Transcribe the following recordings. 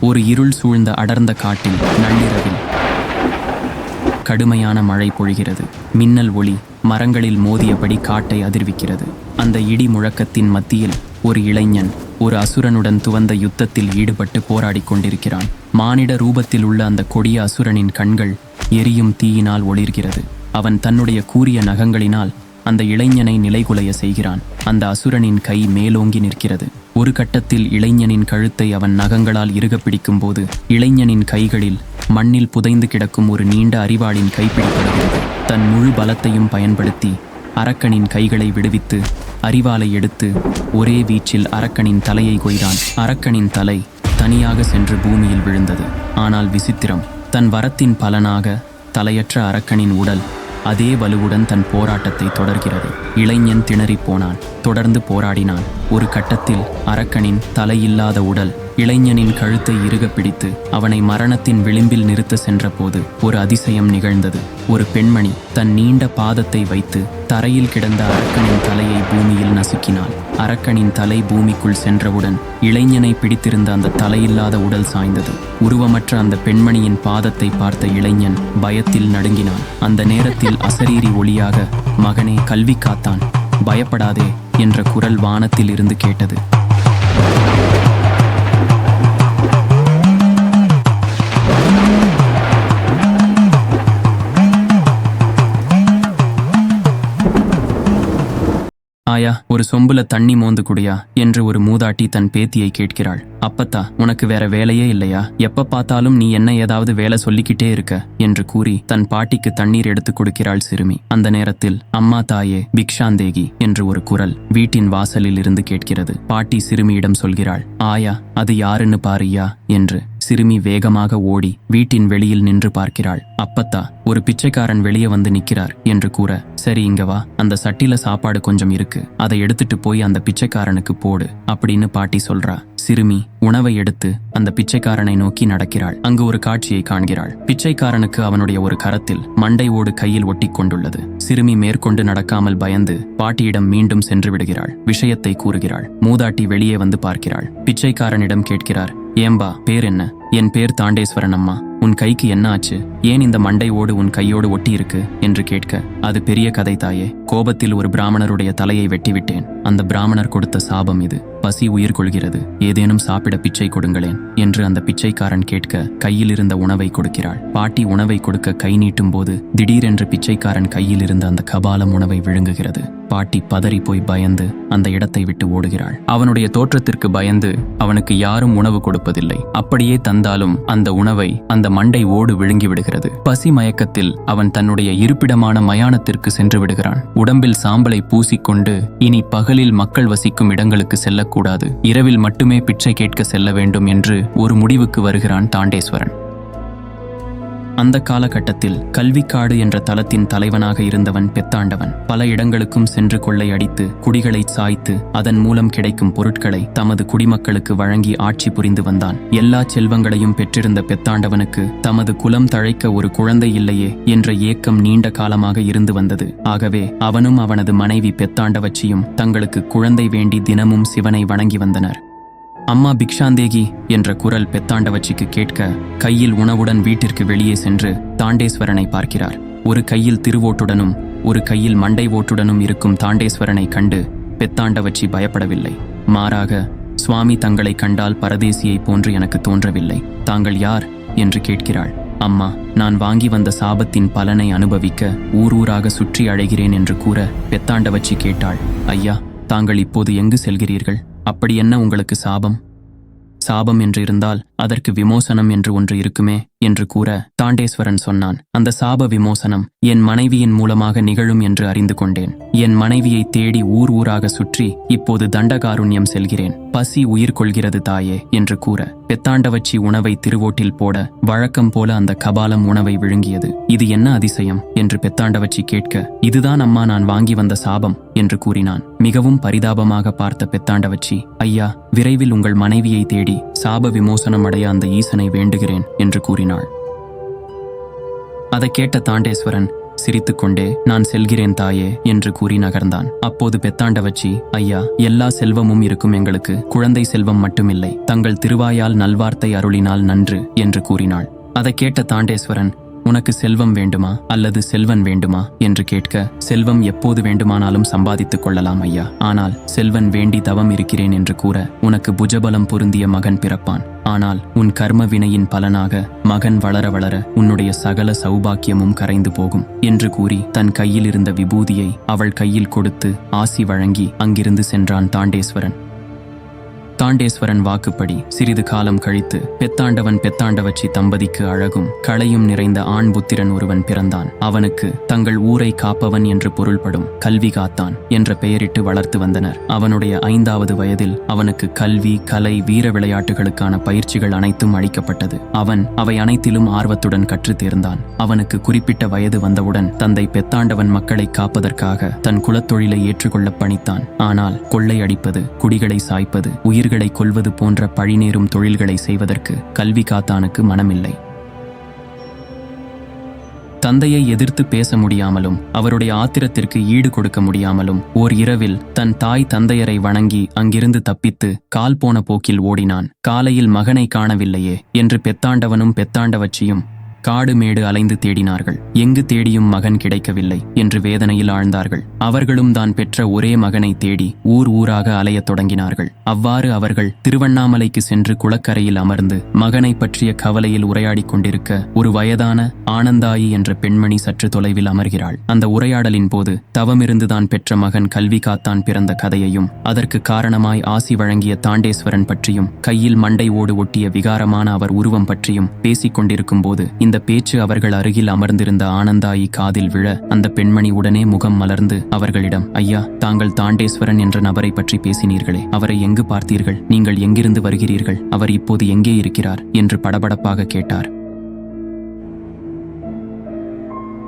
ஒரு இருள் சூழ்ந்த அடர்ந்த காட்டில் நள்ளிரவில் கடுமையான மழை பொழிகிறது. மின்னல் ஒளி மரங்களில் மோதியபடி காட்டை அதிர்விக்கிறது. அந்த இடி முழக்கத்தின் மத்தியில் ஒரு இளைஞன் ஒரு அசுரனுடன் துவந்த யுத்தத்தில் ஈடுபட்டு போராடிக் கொண்டிருக்கிறான். மானிட ரூபத்தில் உள்ள அந்த கொடிய அசுரனின் கண்கள் எரியும் தீயினால் ஒளிர்கிறது. அவன் தன்னுடைய கூரிய நகங்களினால் அந்த இளைஞனை நிலைகுலைய செய்கிறான். அந்த அசுரனின் கை மேலோங்கி நிற்கிறது. ஒரு கட்டத்தில் இளைஞனின் கழுத்தை அவன் நகங்களால் இறுகப் பிடிக்கும்போது இளைஞனின் கைகளில் மண்ணில் புதைந்து கிடக்கும் ஒரு நீண்ட அறிவாளின் கைப்பிடிப்படுகிறது தன் முழு பலத்தையும் பயன்படுத்தி அரக்கனின் கைகளை விடுவித்து அறிவாலை எடுத்து ஒரே வீச்சில் அரக்கனின் தலையை கொய்தான். அரக்கனின் தலை தனியாக சென்று பூமியில் விழுந்தது. ஆனால் விசித்திரம் தன் வரத்தின் பலனாக தலையற்ற அரக்கனின் உடல் அதே வலுவுடன் தன் போராட்டத்தை தொடர்கிறது. இளைஞன் திணறிப் போனான் தொடர்ந்து போராடினான். ஒரு கட்டத்தில் அரக்கனின் தலையில்லாத உடல் இளைஞனின் கழுத்தை இறுகப் பிடித்து அவனை மரணத்தின் விளிம்பில் நிறுத்த சென்றபோது ஒரு அதிசயம் நிகழ்ந்தது. ஒரு பெண்மணி தன் நீண்ட பாதத்தை வைத்து தரையில் கிடந்த அரக்கனின் தலையை பூமியில் நசுக்கினாள். அரக்கனின் தலை பூமிக்குள் சென்றவுடன் இளைஞனை பிடித்திருந்த அந்த தலையில்லாத உடல் சாய்ந்தது. உருவமற்ற அந்த பெண்மணியின் பாதத்தை பார்த்த இளைஞன் பயத்தில் நடுங்கினான். அந்த நேரத்தில் அசரீரி ஒளியாக மகனே கல்வி காத்தான். பயப்படாதே. என்ற குரல் வானத்தில் இருந்து கேட்டது. ஆயா ஒரு சொம்புல தண்ணி மோந்து குடியா என்று ஒரு மூதாட்டி தன் பேத்தியை கேட்கிறாள். அப்பத்தா உனக்கு வேற வேலையே இல்லையா? எப்ப பார்த்தாலும் நீ என்ன ஏதாவது வேலை சொல்லிக்கிட்டே இருக்க என்று கூறி தன் பாட்டிக்கு தண்ணீர் எடுத்துக் கொடுக்கிறாள் சிறுமி. அந்த நேரத்தில் அம்மா தாயே பிக்ஷாந்தேகி என்று ஒரு குரல் வீட்டின் வாசலில் இருந்து கேட்கிறது. பாட்டி சிறுமியிடம் சொல்கிறாள் ஆயா அது யாருன்னு பாரியா? என்று. சிறுமி வேகமாக ஓடி வீட்டின் வெளியில் நின்று பார்க்கிறாள். அப்பத்தா ஒரு பிச்சைக்காரன் வெளியே வந்து நிக்கிறார் என்று கூற சரி இங்க வா. அந்த சட்டில சாப்பாடு கொஞ்சம் இருக்கு. அதை எடுத்துட்டு போய் அந்த பிச்சைக்காரனுக்கு போடு அப்படின்னு பாட்டி சொல்றா. சிறுமி உணவை எடுத்து அந்த பிச்சைக்காரனை நோக்கி நடக்கிறாள். அங்கு ஒரு காட்சியை காண்கிறாள். பிச்சைக்காரனுக்கு அவனுடைய ஒரு கரத்தில் மண்டை ஓடு கையில் ஒட்டி கொண்டுள்ளது. சிறுமி மேற்கொண்டு நடக்காமல் பயந்து பாட்டியிடம் மீண்டும் சென்று விடுகிறாள். விஷயத்தை கூறுகிறாள். மூதாட்டி வெளியே வந்து பார்க்கிறாள். பிச்சைக்காரனிடம் கேட்கிறார் ஏம்பா பேர் என்ன? என் பேர் தாண்டேஸ்வரன் அம்மா. உன் கைக்கு என்ன ஆச்சு? ஏன் இந்த மண்டை ஓடு உன் கையோடு ஒட்டி இருக்கு என்று கேட்க அது பெரிய கதை தாயே. கோபத்தில் ஒரு பிராமணருடைய தலையை வெட்டிவிட்டேன். அந்த பிராமணர் கொடுத்த சாபம் இது. பசி உயிர் கொள்கிறது. ஏதேனும் சாப்பிட பிச்சை கொடுங்களேன் என்று அந்த பிச்சைக்காரன் கேட்க கையில் இருந்த உணவை கொடுக்கிறாள். பாட்டி உணவை கொடுக்க கை நீட்டும் போது திடீரென்று பிச்சைக்காரன் கையில் இருந்த அந்த கபாலம் உணவை விழுங்குகிறது. பாட்டி பதறி போய் பயந்து அந்த இடத்தை விட்டு ஓடுகிறாள். அவனுடைய தோற்றத்திற்கு பயந்து அவனுக்கு யாரும் உணவு கொடுப்பதில்லை. அப்படியே வந்தாலும் அந்த உணவை அந்த மண்டை ஓடு விழுங்கி விடுகிறது. பசி மயக்கத்தில் அவன் தன்னுடைய இருப்பிடமான மயானத்திற்கு சென்று விடுகிறான். உடம்பில் சாம்பலை பூசிக்கொண்டு இனி பகலில் மக்கள் வசிக்கும் இடங்களுக்கு செல்லக்கூடாது. இரவில் மட்டுமே பிச்சை கேட்க செல்ல வேண்டும் என்று ஒரு முடிவுக்கு வருகிறான் தாண்டேஸ்வரன். அந்த காலகட்டத்தில் கல்விக்காடு என்ற தலத்தின் தலைவனாக இருந்தவன் பெத்தாண்டவன். பல இடங்களுக்கும் சென்று கொள்ளையடித்து குடிகளை சாய்த்து அதன் மூலம் கிடைக்கும் பொருட்களை தமது குடிமக்களுக்கு வழங்கி ஆட்சி புரிந்து வந்தான். எல்லா செல்வங்களையும் பெற்றிருந்த பெத்தாண்டவனுக்கு தமது குலம் தழைக்க ஒரு குழந்தை இல்லையே என்ற ஏக்கம் நீண்ட காலமாக இருந்து வந்தது. ஆகவே அவனும் அவனது மனைவி பெத்தாண்டவச்சியும் தங்களுக்கு குழந்தை வேண்டி தினமும் சிவனை வணங்கி வந்தனர். அம்மா பிக்ஷாந்தேகி என்ற குரல் பெத்தாண்டவச்சிக்கு கேட்க கையில் உணவுடன் வீட்டிற்கு வெளியே சென்று தாண்டேஸ்வரனை பார்க்கிறார். ஒரு கையில் திருவோட்டுடனும் ஒரு கையில் மண்டை ஓட்டுடனும் இருக்கும் தாண்டேஸ்வரனை கண்டு பெத்தாண்டவச்சி பயப்படவில்லை. மாறாக சுவாமி தங்களை கண்டால் பரதேசியைப் போன்று எனக்கு தோன்றவில்லை. தாங்கள் யார்? என்று கேட்கிறாள். அம்மா நான் வாங்கி வந்த சாபத்தின் பலனை அனுபவிக்க ஊர் ஊராக சுற்றி அழைகிறேன் என்று கூற பெத்தாண்டவச்சி கேட்டாள். ஐயா தாங்கள் இப்போது எங்கு செல்கிறீர்கள்? அப்படி என்ன உங்களுக்கு சாபம்? சாபம் என்று இருந்தால் அதற்கு விமோசனம் என்று ஒன்று இருக்குமே என்று கூற தாண்டேஸ்வரன் சொன்னான். அந்த சாப விமோசனம் என் மனைவியின் மூலமாக நிகழும் என்று அறிந்து கொண்டேன். என் மனைவியை தேடி ஊர் ஊராக சுற்றி இப்போது தண்டகாருண்யம் செல்கிறேன். பசி உயிர் கொள்கிறது தாயே என்று கூற பெத்தாண்டவச்சி உணவை திருவோட்டில் போட வழக்கம் போல அந்த கபாலம் உணவை விழுங்கியது. இது என்ன அதிசயம் என்று பெத்தாண்டவச்சி கேட்க இதுதான் அம்மா நான் வாங்கி வந்த சாபம் என்று கூறினான். மிகவும் பரிதாபமாக பார்த்த பெத்தாண்டவச்சி ஐயா விரைவில் உங்கள் மனைவியை தேடி சாப விமோசனம் அடைய அந்த ஈசனை வேண்டுகிறேன் என்று கூறினாள். அதை கேட்ட தாண்டேஸ்வரன் சிரித்துக்கொண்டே நான் செல்கிறேன் தாயே என்று கூறி நகர்ந்தான். அப்போது பெத்தாண்டவச்சி ஐயா எல்லா செல்வமும் இருக்கும் எங்களுக்கு குழந்தை செல்வம் மட்டுமில்லை தங்கள் திருவாயால் நல்வார்த்தை அருளினால் நன்று என்று கூறினாள். அதை கேட்ட தாண்டேஸ்வரன் உனக்கு செல்வம் வேண்டுமா அல்லது செல்வன் வேண்டுமா என்று கேட்க செல்வம் எப்போது வேண்டுமானாலும் சம்பாதித்துக் கொள்ளலாம் ஐயா. ஆனால் செல்வன் வேண்டி தவம் இருக்கிறேன் என்று கூற உனக்கு புஜபலம் பொருந்திய மகன் பிறப்பான். ஆனால் உன் கர்ம வினையின் பலனாக மகன் வளர வளர உன்னுடைய சகல சௌபாக்கியமும் கரைந்து போகும் என்று கூறி தன் கையில் இருந்த விபூதியை அவள் கையில் கொடுத்து ஆசி வழங்கி அங்கிருந்து சென்றான் தாண்டேஸ்வரன். தாண்டேஸ்வரன் வாக்குப்படி சிறிது காலம் கழித்து பெத்தாண்டவன் பெத்தாண்டவச்சி தம்பதிக்கு அழகும் களையும் நிறைந்த ஆண் புத்திரன் ஒருவன் பிறந்தான். அவனுக்கு தங்கள் ஊரை காப்பவன் என்று பொருள்படும் கல்வி காத்தான் என்ற பெயரிட்டு வளர்த்து வந்தனர். அவனுடைய ஐந்தாவது வயதில் அவனுக்கு கல்வி கலை வீர விளையாட்டுகளுக்கான பயிற்சிகள் அனைத்தும் அளிக்கப்பட்டது. அவன் அவை அனைத்திலும் ஆர்வத்துடன் கற்றுத் தேர்ந்தான். அவனுக்கு குறிப்பிட்ட வயது வந்தவுடன் தந்தை பெத்தாண்டவன் மக்களை காப்பதற்காக தன் குலத்தொழிலை ஏற்றுக்கொள்ள பணித்தான். ஆனால் கொள்ளையடிப்பது குடிகளை சாய்ப்பது உயிர் உயிர்களை கொல்வது போன்ற பழிநேரும் தொழில்களை செய்வதற்கு கல்வி காத்தானுக்கு மனமில்லை. தந்தையை எதிர்த்து பேச முடியாமலும் அவருடைய ஆத்திரத்திற்கு ஈடு கொடுக்க முடியாமலும் ஓர் இரவில் தன் தாய் தந்தையரை வணங்கி அங்கிருந்து தப்பித்து கால் போன போக்கில் ஓடினான். காலையில் மகனை காணவில்லையே என்று பெத்தாண்டவனும் பெத்தாண்டவச்சியும் காடு மேடு அலைந்து தேடினார்கள். எங்கு தேடியும் மகன் கிடைக்கவில்லை என்று வேதனையில் ஆழ்ந்தார்கள். அவர்களும் தான் பெற்ற ஒரே மகனை தேடி ஊர் ஊராக அலையத் தொடங்கினார்கள். அவ்வாறு அவர்கள் திருவண்ணாமலைக்கு சென்று குளக்கரையில் அமர்ந்து மகனை பற்றிய கவலையில் உரையாடிக் கொண்டிருக்க ஒரு வயதான ஆனந்தாயி என்ற பெண்மணி சற்று தொலைவில் அமர்கிறாள். அந்த உரையாடலின் போது தவமிருந்துதான் பெற்ற மகன் கல்வி காத்தான் பிறந்த கதையையும் அதற்கு காரணமாய் ஆசி வழங்கிய தாண்டேஸ்வரன் பற்றியும் கையில் மண்டை ஓடு ஒட்டிய விகாரமான அவர் உருவம் பற்றியும் பேசிக் கொண்டிருக்கும் போது இந்த பேச்சு அவர்கள் அருகில் அமர்ந்திருந்த ஆனந்தாயி காதில் விழ அந்த பெண்மணி உடனே முகம் மலர்ந்து அவர்களிடம் ஐயா தாங்கள் தாண்டேஸ்வரன் என்ற நபரை பற்றி பேசினீர்களே அவரை எங்கு பார்த்தீர்கள்? நீங்கள் எங்கிருந்து வருகிறீர்கள்? அவர் இப்போது எங்கே இருக்கிறார்? என்று படபடப்பாக கேட்டார்.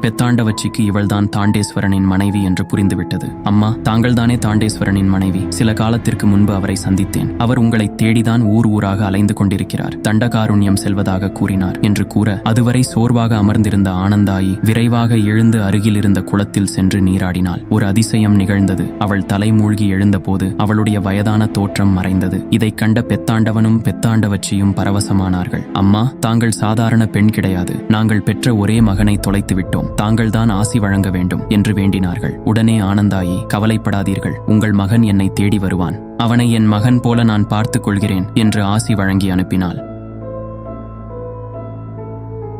பெத்தாண்டவச்சிக்கு இவள்தான் தாண்டேஸ்வரனின் மனைவி என்று புரிந்துவிட்டது. அம்மா தாங்கள்தானே தாண்டேஸ்வரனின் மனைவி. சில காலத்திற்கு முன்பு அவரை சந்தித்தேன். அவர் உங்களை தேடிதான் ஊர் ஊராக அலைந்து கொண்டிருக்கிறார். தண்டகாருண்யம் செல்வதாக கூறினார் என்று கூற அதுவரை சோர்வாக அமர்ந்திருந்த ஆனந்தாயி விரைவாக எழுந்து அருகில் இருந்த குளத்தில் சென்று நீராடினாள். ஒரு அதிசயம் நிகழ்ந்தது. அவள் தலைமூழ்கி எழுந்தபோது அவளுடைய வயதான தோற்றம் மறைந்தது. இதைக் கண்ட பெத்தாண்டவனும் பெத்தாண்டவச்சியும் பரவசமானார்கள். அம்மா தாங்கள் சாதாரண பெண் கிடையாது. நாங்கள் பெற்ற ஒரே மகனை தொலைத்து விட்டோம் தாங்கள்தான் ஆசி வழங்க வேண்டும் என்று வேண்டினார்கள். உடனே ஆனந்தாயி கவலைப்படாதீர்கள் உங்கள் மகன் என்னை தேடி வருவான். அவனை என் மகன் போல நான் பார்த்துக் கொள்கிறேன் என்று ஆசி வழங்கி அனுப்பினாள்.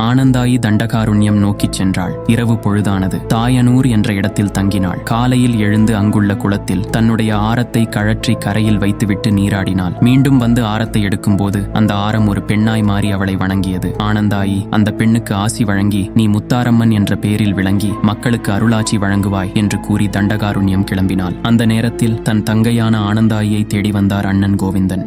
ஆனந்தாயி தண்டகாருண்யம் நோக்கிச் சென்றாள். இரவு பொழுதானது. தாயனூர் என்ற இடத்தில் தங்கினாள். காலையில் எழுந்து அங்குள்ள குளத்தில் தன்னுடைய ஆரத்தை கழற்றி கரையில் வைத்துவிட்டு நீராடினாள். மீண்டும் வந்து ஆரத்தை எடுக்கும்போது அந்த ஆரம் ஒரு பெண்ணாய் மாறி அவளை வணங்கியது. ஆனந்தாயி அந்த பெண்ணுக்கு ஆசி வழங்கி நீ முத்தாரம்மன் என்ற பெயரில் விளங்கி மக்களுக்கு அருளாட்சி வழங்குவாய் என்று கூறி தண்டகாருண்யம் கிளம்பினாள். அந்த நேரத்தில் தன் தங்கையான ஆனந்தாயியை தேடி வந்தார் அண்ணன் கோவிந்தன்.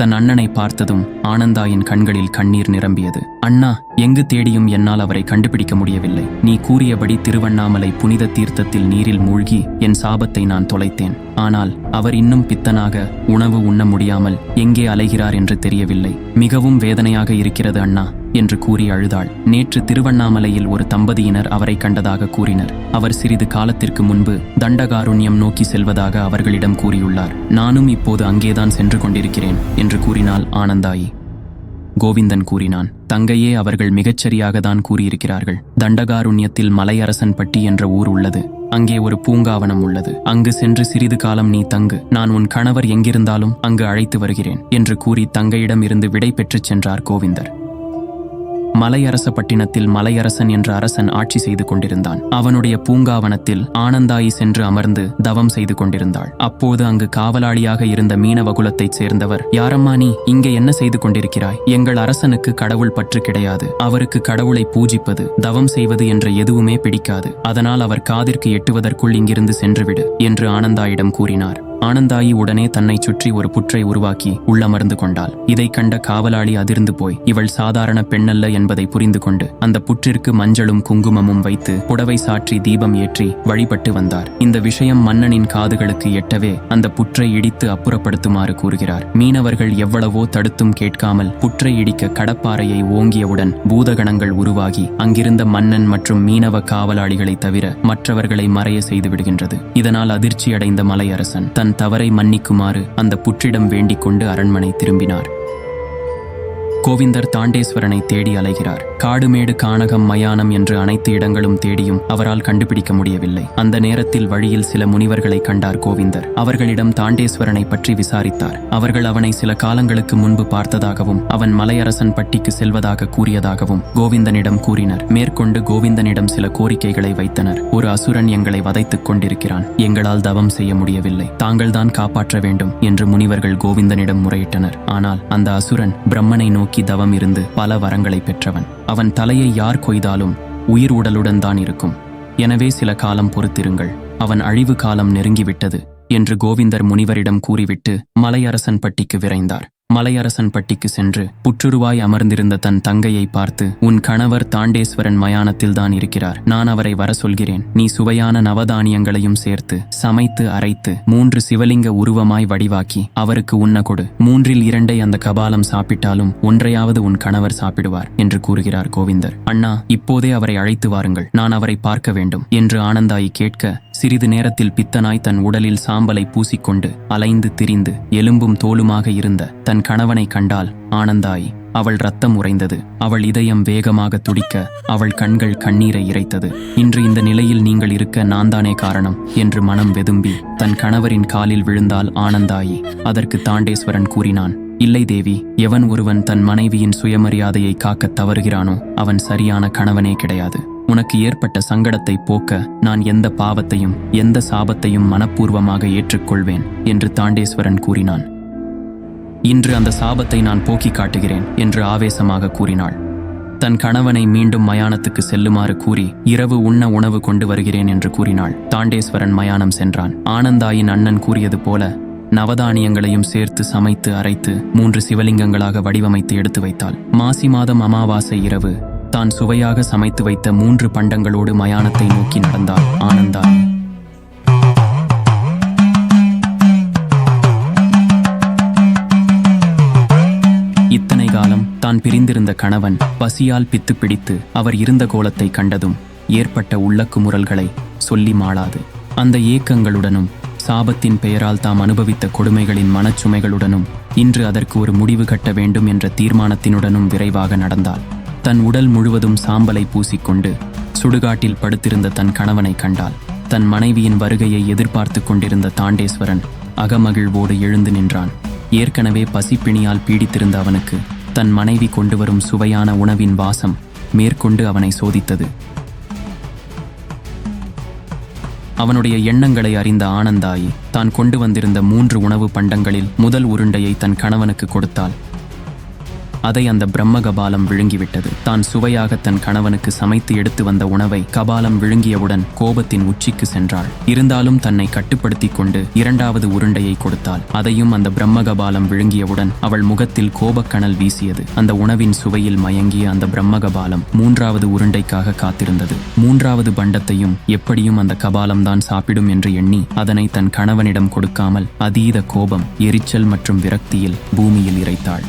தன் அண்ணனை பார்த்ததும் ஆனந்தாயின் கண்களில் கண்ணீர் நிரம்பியது. அண்ணா எங்கு தேடியும் என்னால் அவரை கண்டுபிடிக்க முடியவில்லை. நீ கூறியபடி திருவண்ணாமலை புனித தீர்த்தத்தில் நீரில் மூழ்கி என் சாபத்தை நான் தொலைத்தேன். ஆனால் அவர் இன்னும் பித்தனாக உணவு உண்ண முடியாமல் எங்கே அலைகிறார் என்று தெரியவில்லை. மிகவும் வேதனையாக இருக்கிறது அண்ணா. என்று கூறி அழுதாள். நேற்று திருவண்ணாமலையில் ஒரு தம்பதியினர் அவரை கண்டதாக கூறினர். அவர் சிறிது காலத்திற்கு முன்பு தண்டகாருண்யம் நோக்கி செல்வதாக அவர்களிடம் கூறியுள்ளார். நானும் இப்போது அங்கேதான் சென்று கொண்டிருக்கிறேன் என்று கூறினாள் ஆனந்தாயி. கோவிந்தன் கூறினான் தங்கையே அவர்கள் மிகச்சரியாக தான் கூறியிருக்கிறார்கள். தண்டகாருண்யத்தில் மலையரசன் பட்டி என்ற ஊர் உள்ளது. அங்கே ஒரு பூங்காவனம் உள்ளது. அங்கு சென்று சிறிது காலம் நீ தங்கு. நான் உன் கணவர் எங்கிருந்தாலும் அங்கு அழைத்து வருகிறேன் என்று கூறி தங்கையிடம் இருந்து விடை பெற்றுச் சென்றார் கோவிந்தர். மலையரச பட்டினத்தில் மலையரசன் என்ற அரசன் ஆட்சி செய்து கொண்டிருந்தான். அவனுடைய பூங்காவனத்தில் ஆனந்தாயி சென்று அமர்ந்து தவம் செய்து கொண்டிருந்தாள். அப்போது அங்கு காவலாளியாக இருந்த மீனவகுலத்தைச் சேர்ந்தவர் யாரம்மா நீ இங்கே என்ன செய்து கொண்டிருக்கிறாய்? எங்கள் அரசனுக்கு கடவுள் பற்று கிடையாது. அவருக்கு கடவுளை பூஜிப்பது தவம் செய்வது என்ற எதுவுமே பிடிக்காது. அதனால் அவர் காதிற்கு எட்டுவதற்குள் இங்கிருந்து சென்றுவிடு என்று ஆனந்தாயிடம் கூறினார். ஆனந்தாயி உடனே தன்னை சுற்றி ஒரு புற்றை உருவாக்கி உள்ளமர்ந்து கொண்டாள். இதைக் கண்ட காவலாளி அதிர்ந்து போய் இவள் சாதாரண பெண்ணல்ல என்பதை புரிந்து கொண்டு அந்த புற்றிற்கு மஞ்சளும் குங்குமமும் வைத்து புடவை சாற்றி தீபம் ஏற்றி வழிபட்டு வந்தார். இந்த விஷயம் மன்னனின் காதுகளுக்கு எட்டவே அந்த புற்றை இடித்து அப்புறப்படுத்துமாறு கூறுகிறார். மீனவர்கள் எவ்வளவோ தடுத்தும் கேட்காமல் புற்றை இடிக்க கடப்பாறையை ஓங்கியவுடன் பூதகணங்கள் உருவாகி அங்கிருந்த மன்னன் மற்றும் மீனவ காவலாளிகளை தவிர மற்றவர்களை மறைய செய்து விடுகின்றது இதனால் அதிர்ச்சியடைந்த மலையரசன் தன் தவறை மன்னிக்குமாறு அந்த புற்றிடம் வேண்டிக் கொண்டு அரண்மனை திரும்பினார். கோவிந்தர் தாண்டேஸ்வரனை தேடி அலைகிறார். காடுமேடு கானகம் மயானம் என்று அனைத்து இடங்களும் தேடியும் அவரால் கண்டுபிடிக்க முடியவில்லை. அந்த நேரத்தில் வழியில் சில முனிவர்களை கண்டார் கோவிந்தர். அவர்களிடம் தாண்டேஸ்வரனை பற்றி விசாரித்தார். அவர்கள் அவனை சில காலங்களுக்கு முன்பு பார்த்ததாகவும் அவன் மலையரசன் பட்டிக்கு செல்வதாக கூறியதாகவும் கோவிந்தனிடம் கூறினர். மேற்கொண்டு கோவிந்தனிடம் சில கோரிக்கைகளை வைத்தனர். ஒரு அசுரன் எங்களை வதைத்துக் கொண்டிருக்கிறான். எங்களால் தவம் செய்ய முடியவில்லை. தாங்கள்தான் காப்பாற்ற வேண்டும் என்று முனிவர்கள் கோவிந்தனிடம் முறையிட்டனர். ஆனால் அந்த அசுரன் பிரம்மனை நோக்கி நோக்கி தவம் இருந்து பல வரங்களை பெற்றவன். அவன் தலையை யார் கொய்தாலும் உயிர் உடலுடன் தான் இருக்கும். எனவே சில காலம் பொறுத்திருங்கள். அவன் அழிவு காலம் நெருங்கிவிட்டது என்று கோவிந்தர் முனிவரிடம் கூறிவிட்டு மலையரசன் பட்டிக்கு விரைந்தார். மலையரசன் பட்டிக்கு சென்று புற்றுருவாய் அமர்ந்திருந்த தன் தங்கையை பார்த்து உன் கணவர் தாண்டேஸ்வரன் மயானத்தில் தான் இருக்கிறார். நான் அவரை வர சொல்கிறேன் நீ சுவையான நவதானியங்களையும் சேர்த்து சமைத்து அரைத்து மூன்று சிவலிங்க உருவமாய் வடிவாக்கி அவருக்கு உண்ண கொடு. மூன்றில் இரண்டை அந்த கபாலம் சாப்பிட்டாலும் ஒன்றையாவது உன் கணவர் சாப்பிடுவார் என்று கூறுகிறார் கோவிந்தர். அண்ணா இப்போதே அவரை அழைத்து வாருங்கள். நான் அவரை பார்க்க வேண்டும் என்று ஆனந்தாயி கேட்க சிறிது நேரத்தில் பித்தனாய் தன் உடலில் சாம்பலை பூசிக்கொண்டு அலைந்து திரிந்து எலும்பும் தோலுமாக இருந்த தன் கணவனை கண்டால் ஆனந்தாயி அவள் ரத்தம் உறைந்தது. அவள் இதயம் வேகமாக துடிக்க அவள் கண்கள் கண்ணீரை இறைத்தது. இன்று இந்த நிலையில் நீங்கள் இருக்க நான்தானே காரணம் என்று மனம் வெதும்பி தன் கணவரின் காலில் விழுந்தால் ஆனந்தாயி அதற்கு தாண்டேஸ்வரன் கூறினான் இல்லை தேவி எவன் ஒருவன் தன் மனைவியின் சுயமரியாதையை காக்கத் தவறுகிறானோ அவன் சரியான கணவனே கிடையாது. உனக்கு ஏற்பட்ட சங்கடத்தை போக்க நான் எந்த பாவத்தையும் எந்த சாபத்தையும் மனப்பூர்வமாக ஏற்றுக்கொள்வேன் என்று தாண்டேஸ்வரன் கூறினான். இன்று அந்த சாபத்தை நான் போக்கி காட்டுகிறேன் என்று ஆவேசமாக கூறினாள். தன் கணவனை மீண்டும் மயானத்துக்கு செல்லுமாறு கூறி இரவு உண்ண உணவு கொண்டு வருகிறேன் என்று கூறினாள். தாண்டேஸ்வரன் மயானம் சென்றான். ஆனந்தாயின் அண்ணன் கூறியது போல நவதானியங்களையும் சேர்த்து சமைத்து அரைத்து மூன்று சிவலிங்கங்களாக வடிவமைத்து எடுத்து வைத்தாள். மாசி மாதம் அமாவாசை இரவு தான் சுவையாக சமைத்து வைத்த மூன்று பண்டங்களோடு மயானத்தை நோக்கி நடந்தார் ஆனந்தா. இத்தனை காலம் தான் பிரிந்திருந்த கணவன் பசியால் பித்து பிடித்து அவர் இருந்த கோலத்தை கண்டதும் ஏற்பட்ட உள்ளக்குமுறல்களை சொல்லி மாளாது. அந்த ஏக்கங்களுடனும் சாபத்தின் பெயரால் தாம் அனுபவித்த கொடுமைகளின் மனச்சுமைகளுடனும் இன்று அதற்கு ஒரு முடிவு கட்ட வேண்டும் என்ற தீர்மானத்தினுடனும் விரைவாக நடந்தாள். தன் உடல் முழுவதும் சாம்பலை பூசிக்கொண்டு சுடுகாட்டில் படுத்திருந்த தன் கணவனை கண்டாள். தன் மனைவியின் வருகையை எதிர்பார்த்து கொண்டிருந்த தாண்டேஸ்வரன் அகமகிழ்வோடு எழுந்து நின்றான். ஏற்கனவே பசிப்பிணியால் பீடித்திருந்த அவனுக்கு தன் மனைவி கொண்டு வரும் சுவையான உணவின் வாசம் மேற்கொண்டு அவனை சோதித்தது. அவனுடைய எண்ணங்களை அறிந்த ஆனந்தாயி தான் கொண்டு வந்திருந்த மூன்று உணவு பண்டங்களில் முதல் உருண்டையை தன் கணவனுக்கு கொடுத்தாள். அதை அந்த பிரம்ம கபாலம் விழுங்கிவிட்டது. தான் சுவையாக தன் கணவனுக்கு சமைத்து எடுத்து வந்த உணவை கபாலம் விழுங்கியவுடன் கோபத்தின் உச்சிக்கு சென்றாள். இருந்தாலும் தன்னை கட்டுப்படுத்திக் கொண்டு இரண்டாவது உருண்டையை கொடுத்தாள். அதையும் அந்த பிரம்ம கபாலம் விழுங்கியவுடன் அவள் முகத்தில் கோபக்கணல் வீசியது. அந்த உணவின் சுவையில் மயங்கிய அந்த பிரம்ம கபாலம் மூன்றாவது உருண்டைக்காக காத்திருந்தது. மூன்றாவது பண்டத்தையும் எப்படியும் அந்த கபாலம்தான் சாப்பிடும் என்று எண்ணி அதனை தன் கணவனிடம் கொடுக்காமல் அதீத கோபம் எரிச்சல் மற்றும் விரக்தியில் பூமியில் இறைத்தாள்.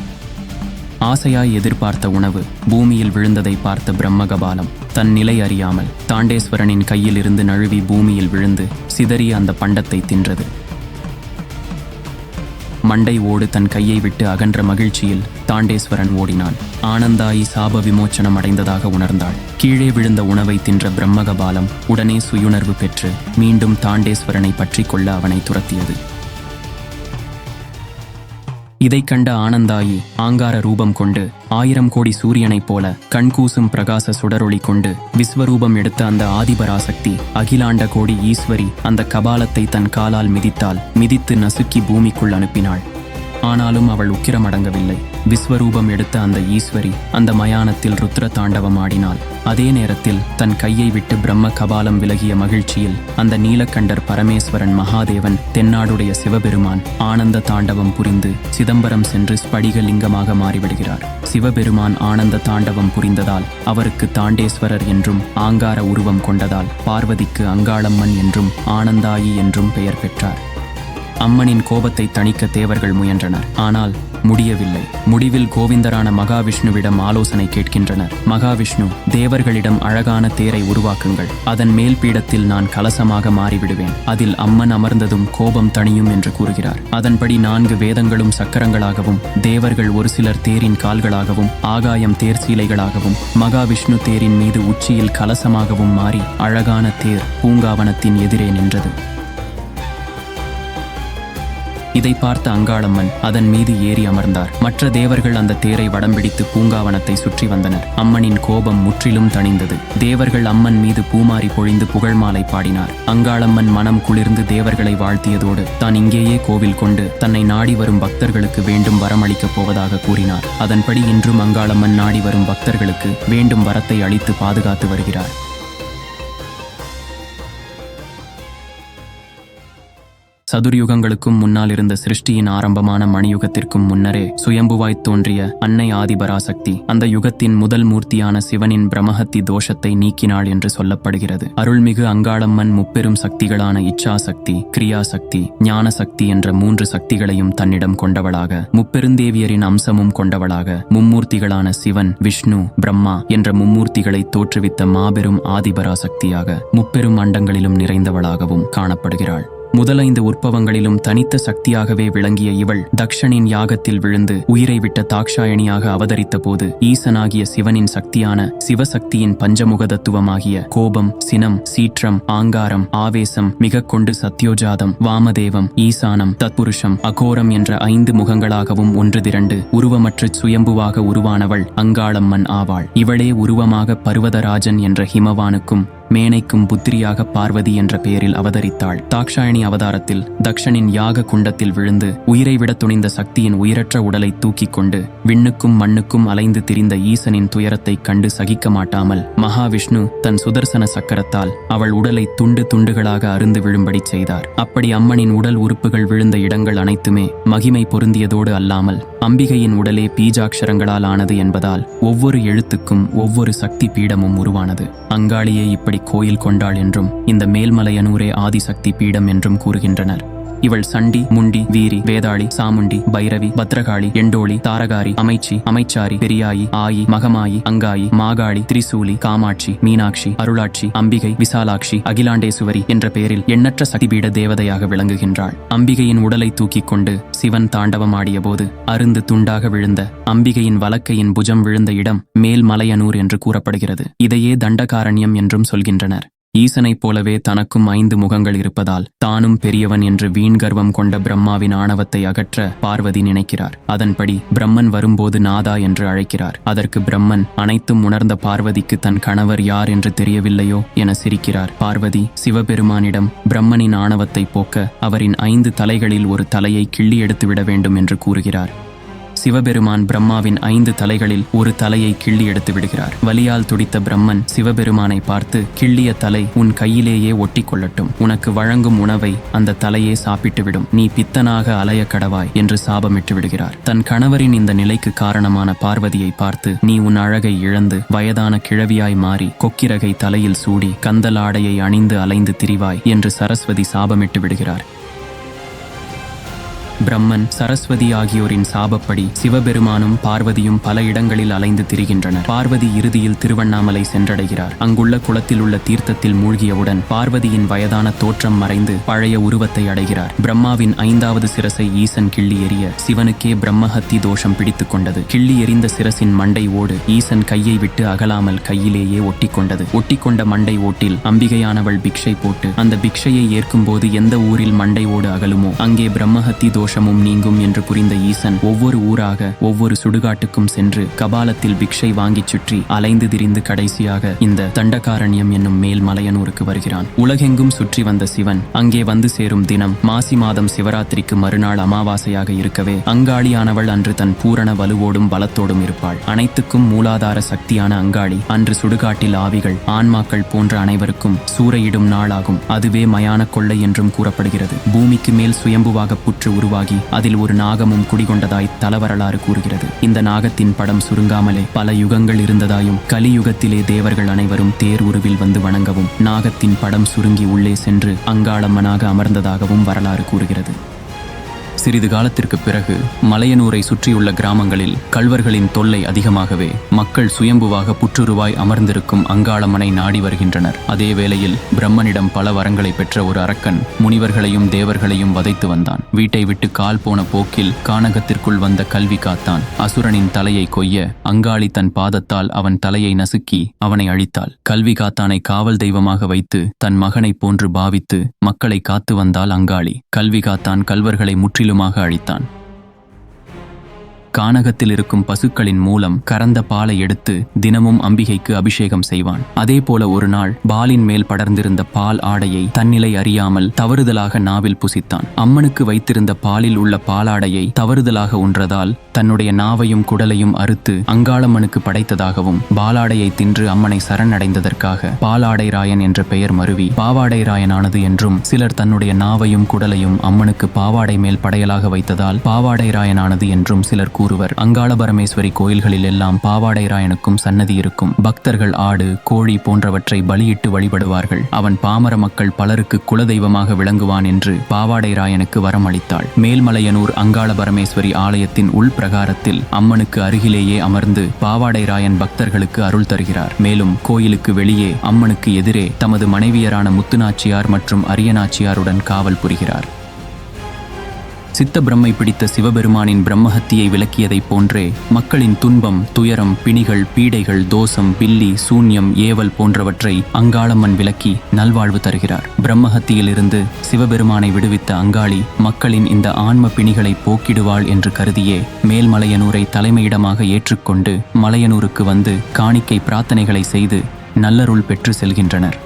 ஆசையாய் எதிர்பார்த்த உணவு பூமியில் விழுந்ததை பார்த்த பிரம்மகபாலம் தன் நிலை அறியாமல் தாண்டேஸ்வரனின் கையில் இருந்து நழுவி பூமியில் விழுந்து சிதறிய அந்த பண்டத்தை தின்றது. மண்டை ஓடு தன் கையை விட்டு அகன்ற மகிழ்ச்சியில் தாண்டேஸ்வரன் ஓடினான். ஆனந்தாயி சாப விமோச்சனம் அடைந்ததாக உணர்ந்தாள். கீழே விழுந்த உணவை தின்ற பிரம்மகபாலம் உடனே சுயுணர்வு பெற்று மீண்டும் தாண்டேஸ்வரனை பற்றி கொள்ள அவனை துரத்தியது. இதைக் கண்ட ஆனந்தாயி ஆங்கார ரூபம் கொண்டு ஆயிரம் கோடி சூரியனைப் போல கண்கூசும் பிரகாச சுடரொளி கொண்டு விஸ்வரூபம் எடுத்த அந்த ஆதிபராசக்தி அகிலாண்ட கோடி ஈஸ்வரி அந்த கபாலத்தை தன் காலால் மிதித்தால் மிதித்து நசுக்கி பூமிக்குள் அனுப்பினாள். ஆனாலும் அவள் உக்கிரமடங்கவில்லை. விஸ்வரூபம் எடுத்த அந்த ஈஸ்வரி அந்த மயானத்தில் ருத்ர தாண்டவம் ஆடினாள். அதே நேரத்தில் தன் கையை விட்டு பிரம்ம கபாலம் விலகிய மகிழ்ச்சியில் அந்த நீலக்கண்டர் பரமேஸ்வரன் மகாதேவன் தென்னாடுடைய சிவபெருமான் ஆனந்த தாண்டவம் புரிந்து சிதம்பரம் சென்று ஸ்படிக லிங்கமாக மாறிவிடுகிறார். சிவபெருமான் ஆனந்த தாண்டவம் புரிந்ததால் அவருக்கு தாண்டேஸ்வரர் என்றும் ஆங்கார உருவம் கொண்டதால் பார்வதிக்கு அங்காளம்மன் என்றும் ஆனந்தாயி என்றும் பெயர் பெற்றார். அம்மனின் கோபத்தை தணிக்க தேவர்கள் முயன்றனர். ஆனால் முடியவில்லை. முடிவில் கோவிந்தரான மகாவிஷ்ணுவிடம் ஆலோசனை கேட்கின்றனர். மகாவிஷ்ணு தேவர்களிடம் அழகான தேரை உருவாக்குங்கள். அதன் மேல் பீடத்தில் நான் கலசமாக மாறிவிடுவேன். அதில் அம்மன் அமர்ந்ததும் கோபம் தணியும் என்று கூறுகிறார். அதன்படி நான்கு வேதங்களும் சக்கரங்களாகவும் தேவர்கள் ஒரு சிலர் தேரின் கால்களாகவும் ஆகாயம் தேர் சீலைகளாகவும் மகாவிஷ்ணு தேரின் மீது உச்சியில் கலசமாகவும் மாறி அழகான தேர் பூங்காவனத்தின் எதிரே நின்றது. இதை பார்த்த அங்காளம்மன் அதன் மீது ஏறி அமர்ந்தார். மற்ற தேவர்கள் அந்த தேரை வடம் பிடித்து பூங்காவனத்தை சுற்றி வந்தனர். அம்மனின் கோபம் முற்றிலும் தணிந்தது. தேவர்கள் அம்மன் மீது பூமாரி பொழிந்து புகழ்மாலை பாடினார். அங்காளம்மன் மனம் குளிர்ந்து தேவர்களை வாழ்த்தியதோடு தான் இங்கேயே கோவில் கொண்டு தன்னை நாடி வரும் பக்தர்களுக்கு வேண்டும் வரமளிக்கப் போவதாக கூறினார். அதன்படி இன்றும் அங்காளம்மன் நாடி வரும் பக்தர்களுக்கு வேண்டும் வரத்தை அளித்து பாதுகாத்து வருகிறார். சதுர்யுகங்களுக்கும் முன்னால் இருந்த சிருஷ்டியின் ஆரம்பமான மணியுகத்திற்கும் முன்னரே சுயம்புவாய் தோன்றிய அன்னை ஆதிபராசக்தி அந்த யுகத்தின் முதல் மூர்த்தியான சிவனின் பிரமஹத்தி தோஷத்தை நீக்கினாள் என்று சொல்லப்படுகிறது. அருள்மிகு அங்காளம்மன் முப்பெரும் சக்திகளான இச்சாசக்தி கிரியாசக்தி ஞான சக்தி என்ற மூன்று சக்திகளையும் தன்னிடம் கொண்டவளாக முப்பெருந்தேவியரின் அம்சமும் கொண்டவளாக மும்மூர்த்திகளான சிவன் விஷ்ணு பிரம்மா என்ற மும்மூர்த்திகளை தோற்றுவித்த மாபெரும் ஆதிபராசக்தியாக முப்பெரும் அண்டங்களிலும் நிறைந்தவளாகவும் காணப்படுகிறாள். முதலைந்து உற்பவங்களிலும் தனித்த சக்தியாகவே விளங்கிய இவள் தக்ஷனின் யாகத்தில் விழுந்து உயிரை விட்ட தாக்ஷாயணியாக அவதரித்த போது ஈசனாகிய சிவனின் சக்தியான சிவசக்தியின் பஞ்சமுக தத்துவமாகிய கோபம் சினம் சீற்றம் ஆங்காரம் ஆவேசம் மிக கொண்டு சத்யோஜாதம் வாமதேவம் ஈசானம் தத்புருஷம் அகோரம் என்ற ஐந்து முகங்களாகவும் ஒன்று திரண்டு உருவமற்ற சுயம்புவாக உருவானவள் அங்காளம்மன் ஆவாள். இவளே உருவமாக பர்வதராஜன் என்ற ஹிமவானுக்கும் மேனைக்கும் புத்திரியாக பார்வதி என்ற பெயரில் அவதரித்தாள். தாக்ஷாயணி அவதாரத்தில் தக்ஷனின் யாக குண்டத்தில் விழுந்து உயிரை விட துணிந்த சக்தியின் உயிரற்ற உடலை தூக்கிக் கொண்டு விண்ணுக்கும் மண்ணுக்கும் அலைந்து திரிந்த ஈசனின் துயரத்தை கண்டு சகிக்க மாட்டாமல் மகாவிஷ்ணு தன் சுதர்சன சக்கரத்தால் அவள் உடலை துண்டு துண்டுகளாக அருந்து விழும்படி செய்தார். அப்படி அம்மனின் உடல் உறுப்புகள் விழுந்த இடங்கள் அனைத்துமே மகிமை பொருந்தியதோடு அல்லாமல் அம்பிகையின் உடலே பீஜாட்சரங்களால் ஆனது என்பதால் ஒவ்வொரு எழுத்துக்கும் ஒவ்வொரு சக்தி பீடமும் உருவானது. அங்காளியே இப்படி கோயில் கொண்டாள் என்றும் இந்த மேல்மலையனூரே ஆதிசக்தி பீடம் என்றும் கூறுகின்றனர். இவள் சண்டி முண்டி வீரி வேதாளி சாமுண்டி பைரவி பத்ரகாளி எண்டோளி தாரகாரி அமைச்சி அமைச்சாரி பெரியாயி ஆயி மகமாயி அங்காயி மாகாளி திரிசூலி காமாட்சி மீனாட்சி அருளாட்சி அம்பிகை விசாலாட்சி அகிலாண்டேசுவரி என்ற பெயரில் எண்ணற்ற சக்திபீட தேவதையாக விளங்குகின்றாள். அம்பிகையின் உடலை தூக்கிக் கொண்டு சிவன் தாண்டவமாடிய போது அருந்து துண்டாக விழுந்த அம்பிகையின் வலக்கையின் புஜம் விழுந்த இடம் மேல்மலையனூர் என்று கூறப்படுகிறது. இதையே தண்டகாரண்யம் என்றும் சொல்கின்றனர். ஈசனைப் போலவே தனக்கும் ஐந்து முகங்கள் இருப்பதால் தானும் பெரியவன் என்று வீண் கர்வம் கொண்ட பிரம்மாவின் ஆணவத்தை அகற்ற பார்வதி நினைக்கிறார். அதன்படி பிரம்மன் வரும்போது நாதா என்று அழைக்கிறார். அதற்கு பிரம்மன் அனைத்தும் உணர்ந்த பார்வதிக்கு தன் கணவர் யார் என்று தெரியவில்லையோ? என சிரிக்கிறார். பார்வதி சிவபெருமானிடம் பிரம்மனின் ஆணவத்தை போக்க அவரின் ஐந்து தலைகளில் ஒரு தலையை கிள்ளி எடுத்துவிட வேண்டும் என்று கூறுகிறார். சிவபெருமான் பிரம்மாவின் ஐந்து தலைகளில் ஒரு தலையை கிள்ளி எடுத்து விடுகிறார். வலியால் துடித்த பிரம்மன் சிவபெருமானை பார்த்து கிள்ளிய தலை உன் கையிலேயே ஒட்டி கொள்ளட்டும் உனக்கு வழங்கும் உணவை அந்த தலையே சாப்பிட்டு விடும். நீ பித்தனாக அலைய கடவாய் என்று சாபமிட்டு விடுகிறார். தன் கணவரின் இந்த நிலைக்கு காரணமான பார்வதியை பார்த்து நீ உன் அழகை இழந்து வயதான கிழவியாய் மாறி கொக்கிரகை தலையில் சூடி கந்தலாடையை அணிந்து அலைந்து திரிவாய் என்று சரஸ்வதி சாபமிட்டு விடுகிறார். பிரம்மன் சரஸ்வதி ஆகியோரின் சாபப்படி சிவபெருமானும் பார்வதியும் பல இடங்களில் அலைந்து திரிகின்றனர். பார்வதி இறுதியில் திருவண்ணாமலை சென்றடைகிறார். அங்குள்ள குளத்தில் உள்ள தீர்த்தத்தில் மூழ்கியவுடன் பார்வதியின் வயதான தோற்றம் மறைந்து பழைய உருவத்தை அடைகிறார். பிரம்மாவின் ஐந்தாவது சிரசை ஈசன் கிள்ளி எறிய சிவனுக்கே பிரம்மஹத்தி தோஷம் பிடித்துக் கொண்டது. கிள்ளி எறிந்த சிரசின் மண்டை ஓடு ஈசன் கையை விட்டு அகலாமல் கையிலேயே ஒட்டிக்கொண்டது. ஒட்டிக்கொண்ட மண்டை ஓட்டில் அம்பிகையானவள் பிக்ஷை போட்டு அந்த பிக்ஷையை ஏற்கும்போது எந்த ஊரில் மண்டை ஓடு அகலுமோ அங்கே பிரம்மஹத்தி தோஷம் தோஷமும் நீங்கும் என்று புரிந்த ஈசன் ஒவ்வொரு ஊராக ஒவ்வொரு சுடுகாட்டுக்கும் சென்று கபாலத்தில் பிக்ஷை வாங்கிச் சுற்றி அலைந்து திரிந்து கடைசியாக இந்த தண்டகாரண்யம் என்னும் மேல் மலையனூருக்கு வருகிறான். உலகெங்கும் சுற்றி வந்த சிவன் அங்கே வந்து சேரும் தினம் மாசி மாதம் சிவராத்திரிக்கு மறுநாள் அமாவாசையாக இருக்கவே அங்காளியானவள் அன்று தன் பூரண வலுவோடும் பலத்தோடும் இருப்பாள். அனைத்துக்கும் மூலாதார சக்தியான அங்காளி அன்று சுடுகாட்டில் ஆவிகள் ஆன்மாக்கள் போன்ற அனைவருக்கும் சூறையிடும் நாளாகும். அதுவே மயான கொள்ளை என்றும் கூறப்படுகிறது. பூமிக்கு மேல் சுயம்புவாக புற்று உருவா அதில் ஒரு நாகமும் குடிகொண்டதாய் தலவரலாறு கூறுகிறது. இந்த நாகத்தின் படம் சுருங்காமலே பல யுகங்கள் இருந்ததாயும் கலியுகத்திலே தேவர்கள் அனைவரும் தேர் உருவில் வந்து வணங்கவும் நாகத்தின் படம் சுருங்கி உள்ளே சென்று அங்காளம்மனாக அமர்ந்ததாகவும் வரலாறு கூறுகிறது. சிறிது காலத்திற்கு பிறகு மலையனூரை சுற்றியுள்ள கிராமங்களில் கல்வர்களின் தொல்லை அதிகமாகவே மக்கள் சுயம்புவாக புற்றுருவாய் அமர்ந்திருக்கும் அங்காளம்மனை நாடி வருகின்றனர். அதே வேளையில் பிரம்மனிடம் பல வரங்களை பெற்ற ஒரு அரக்கன் முனிவர்களையும் தேவர்களையும் வதைத்து வந்தான். வீட்டை விட்டு கால் போன போக்கில் கானகத்திற்குள் வந்த கல்வி காத்தான். அசுரனின் தலையை கொய்ய அங்காளி தன் பாதத்தால் அவன் தலையை நசுக்கி அவனை அழித்தாள். கல்வி காத்தானை காவல் தெய்வமாக வைத்து தன் மகனைப் போன்று பாவித்து மக்களை காத்து வந்தாள் அங்காளி. கல்வி காத்தான் கல்வர்களை முற்றிலுமாக அழித்தான். கானகத்தில் இருக்கும் பசுக்களின் மூலம் கறந்த பாலை எடுத்து தினமும் அம்பிகைக்கு அபிஷேகம் செய்வான். அதே போல ஒரு நாள் பாலின் மேல் படர்ந்திருந்த பால் ஆடையை தன்னிலை அறியாமல் தவறுதலாக நாவில் புசித்தான். அம்மனுக்கு வைத்திருந்த பாலில் உள்ள பாலாடையை தவறுதலாக உன்றதால் தன்னுடைய நாவையும் குடலையும் அறுத்து அங்காளம்மனுக்கு படைத்ததாகவும் பாலாடையை தின்று அம்மனை சரணடைந்ததற்காக பாலாடை ராயன் என்ற பெயர் மருவி பாவாடை ராயனானது என்றும் சிலர் தன்னுடைய நாவையும் குடலையும் அம்மனுக்கு பாவாடை மேல் படையலாக வைத்ததால் பாவாடை ராயனானது என்றும் சிலர் கூறுவர் அங்காள பரமேஸ்வரி கோயில்களில் எல்லாம் பாவாடைராயனுக்கும் சன்னதி இருக்கும் பக்தர்கள் ஆடு கோழி போன்றவற்றை பலியிட்டு வழிபடுவார்கள். அவன் பாமர மக்கள் பலருக்கு குலதெய்வமாக விளங்குவான் என்று பாவாடைராயனுக்கு வரம் அளித்தாள் மேல்மலையனூர் அங்காள பரமேஸ்வரி ஆலயத்தின் உள் பிரகாரத்தில் அம்மனுக்கு அருகிலேயே அமர்ந்து பாவாடைராயன் பக்தர்களுக்கு அருள் தருகிறார். மேலும் கோயிலுக்கு வெளியே அம்மனுக்கு எதிரே தமது மனைவியரான முத்துநாச்சியார் மற்றும் அரியநாச்சியாருடன் காவல் புரிகிறார். சித்த பிரம்மை பிடித்த சிவபெருமானின் பிரம்மஹத்தியை விளக்கியதைப் போன்றே மக்களின் துன்பம் துயரம் பிணிகள் பீடைகள் தோஷம் பில்லி சூன்யம் ஏவல் போன்றவற்றை அங்காளம்மன் விளக்கி நல்வாழ்வு தருகிறார். பிரம்மஹத்தியிலிருந்து சிவபெருமானை விடுவித்த அங்காளி மக்களின் இந்த ஆன்ம பிணிகளை போக்கிடுவாள் என்று கருதியே மேல்மலையனூரை தலைமையிடமாக ஏற்றுக்கொண்டு மலையனூருக்கு வந்து காணிக்கை பிரார்த்தனைகளை செய்து நல்லருள் பெற்று செல்கின்றனர்.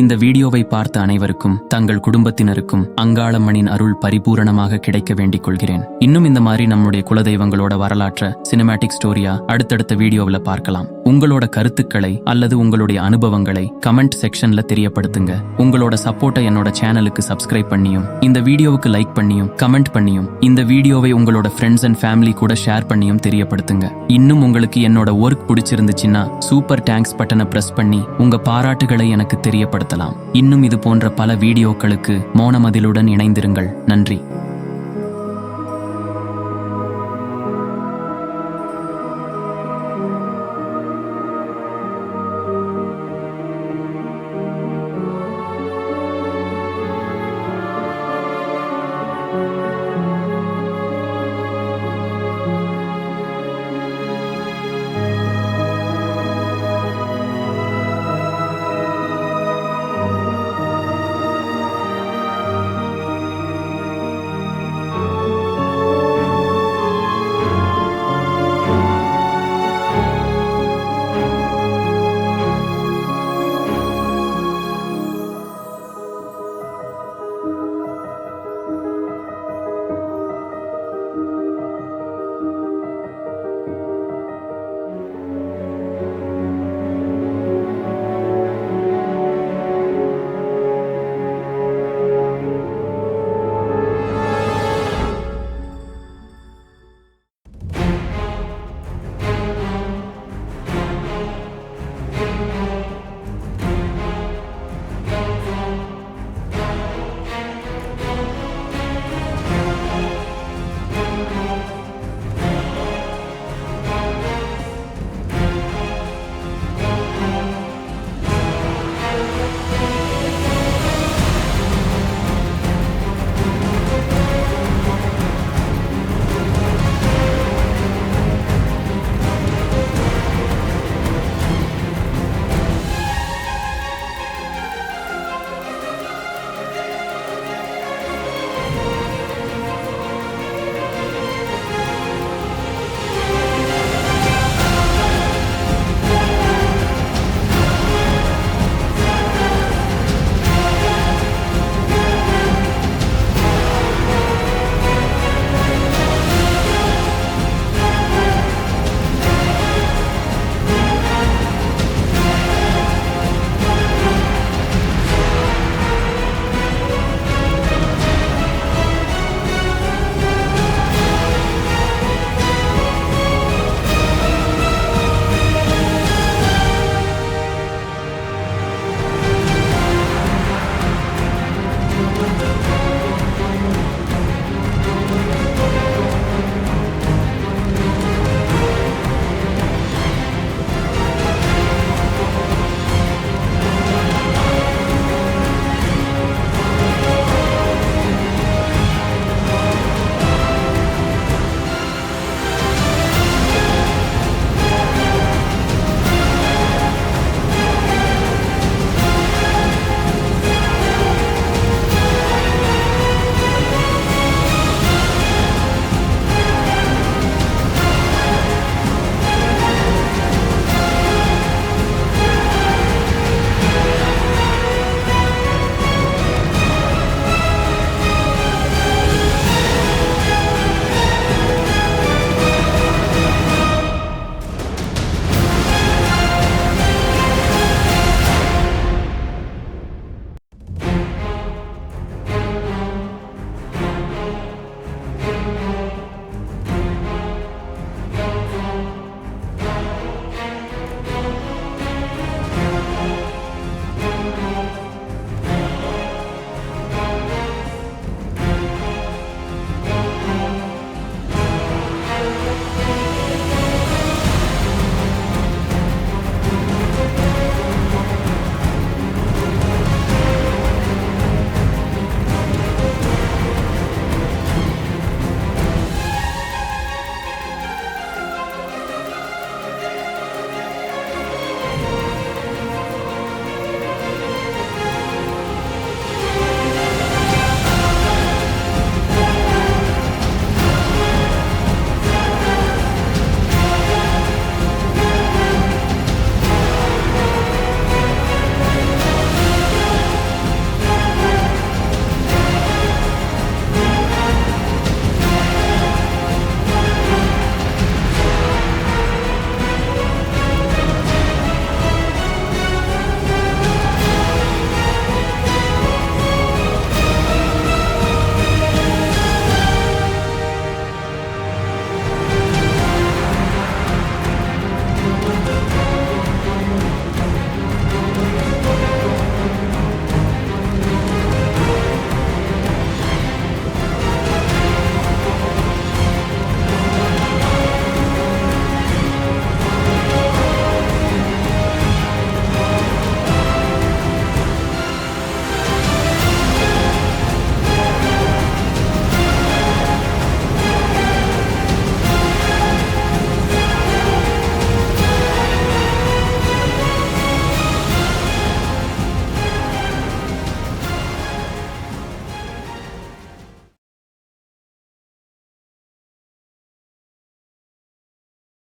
இந்த வீடியோவை பார்த்த அனைவருக்கும் தங்கள் குடும்பத்தினருக்கும் அங்காளம்மனின் அருள் பரிபூரணமாக கிடைக்க வேண்டிக் கொள்கிறேன். இன்னும் இந்த மாதிரி நம்முடைய குலதெய்வங்களோட வரலாற்ற சினிமேட்டிக் ஸ்டோரியா அடுத்தடுத்த வீடியோவில் பார்க்கலாம். உங்களோட கருத்துக்களை அல்லது உங்களுடைய அனுபவங்களை கமெண்ட் செக்ஷன்ல தெரியப்படுத்துங்க. உங்களோட சப்போர்ட்டை என்னோட சேனலுக்கு சப்ஸ்கிரைப் பண்ணியும் இந்த வீடியோவுக்கு லைக் பண்ணியும் கமெண்ட் பண்ணியும் இந்த வீடியோவை உங்களோட ஃப்ரெண்ட்ஸ் அண்ட் ஃபேமிலி கூட ஷேர் பண்ணியும் தெரியப்படுத்துங்க. இன்னும் உங்களுக்கு என்னோட ஒர்க் பிடிச்சிருந்துச்சுன்னா சூப்பர் டேங்க்ஸ் பட்டனை பிரஸ் பண்ணி உங்க பாராட்டுகளை எனக்கு தெரியப்படுத்தலாம். இன்னும் இது போன்ற பல வீடியோக்களுக்கு மோனமதிலுடன் இணைந்திருங்கள். நன்றி.